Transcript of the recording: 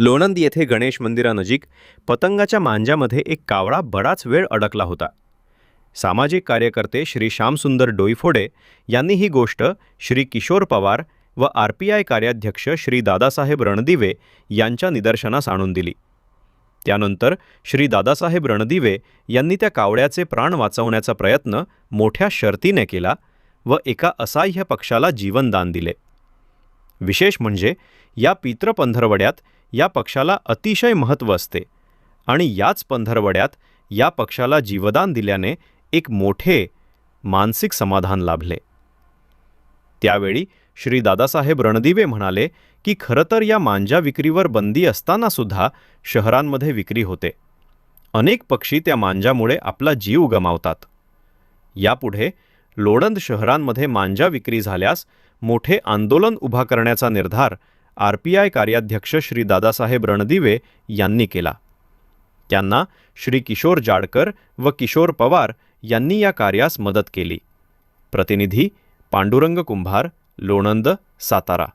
लोणंद येथे गणेश मंदिरानजीक पतंगाच्या मांजामध्ये एक कावळा बराच वेळ अडकला होता. सामाजिक कार्यकर्ते श्री श्यामसुंदर डोईफोडे यांनी ही गोष्ट श्री किशोर पवार व आर पी आय कार्याध्यक्ष श्री दादासाहेब रणदिवे यांच्या निदर्शनास आणून दिली. त्यानंतर श्री दादासाहेब रणदिवे यांनी त्या कावळ्याचे प्राण वाचवण्याचा प्रयत्न मोठ्या शर्तीने केला व एका असाह्य पक्षाला जीवनदान दिले. विशेष म्हणजे या पित्र पंधरवड्यात या पक्षाला अतिशय महत्त्व असते आणि याच पंधरवड्यात या पक्षाला जीवदान दिल्याने एक मोठे मानसिक समाधान लाभले. त्यावेळी श्री दादासाहेब रणदिवे म्हणाले की खरं तर या मांजा विक्रीवर बंदी असतानासुद्धा शहरांमध्ये विक्री होते. अनेक पक्षी त्या मांजामुळे आपला जीव गमावतात. यापुढे लोणंद शहरांमध्ये मांजा विक्री झाल्यास मोठे आंदोलन उभा करण्याचा निर्धार आर पी आय कार्याध्यक्ष श्री दादासाहेब रणदिवे यांनी केला. त्यांना श्री किशोर जाडकर व किशोर पवार यांनी या कार्यास मदत केली. प्रतिनिधी पांडुरंग कुंभार लोणंद सातारा.